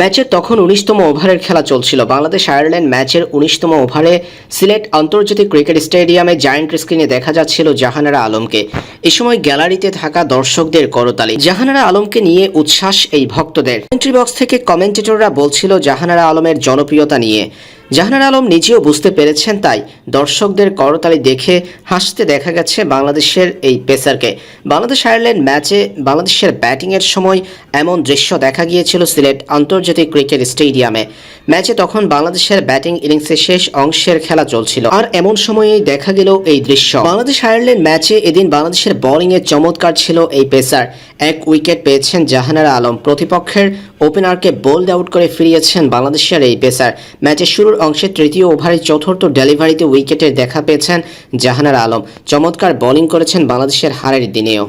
ম্যাচের তখন উনিশতম ওভারের খেলা চলছিল। বাংলাদেশ আয়ারল্যান্ড ম্যাচের উনিশতম ওভারে সিলেট আন্তর্জাতিক ক্রিকেট স্টেডিয়ামে জায়ান্ট স্ক্রিনে দেখা যাচ্ছিল জাহানারা আলমকে। এ সময় গ্যালারিতে থাকা দর্শকদের করতালি। জাহানারা আলমকে নিয়ে উচ্ছ্বাস এই ভক্তদের। এন্ট্রি বক্স থেকে কমেন্টেটররা বলছিল, জাহানারা আলমের জনপ্রিয়তা নিয়ে। জাহানারা আলম নিজেও বুঝতে পেরেছেন তাই দর্শকদের করতালি দেখে হাসতে দেখা গেছে বাংলাদেশের এই পেসারকে। বাংলাদেশ আয়ারল্যান্ড ম্যাচে বাংলাদেশের ব্যাটিংয়ের সময় এমন দৃশ্য দেখা গিয়েছিল সিলেট আন্তর্জাতিক ক্রিকেট স্টেডিয়ামে। ম্যাচে তখন বাংলাদেশের ব্যাটিং ইনিংসের শেষ অংশের খেলা চলছিল। আর এমন সময়েই দেখা গেল এই দৃশ্য। বাংলাদেশ আয়ারল্যান্ড ম্যাচে এদিন বাংলাদেশের বোলিংয়ে চমৎকার ছিল এই পেসার। এক উইকেট পেয়েছেন জাহানারা আলম। প্রতিপক্ষের ওপেনারকে বোল্ড আউট করে ফিরিয়েছেন বাংলাদেশের এই পেসার। ম্যাচের শুরুর অংশে তৃতীয় ওভারের চতুর্থ ডেলিভারিতে উইকেটের দেখা পেয়েছেন জাহানার আলম। চমৎকার বোলিং করেছেন বাংলাদেশের হারের দিনেও।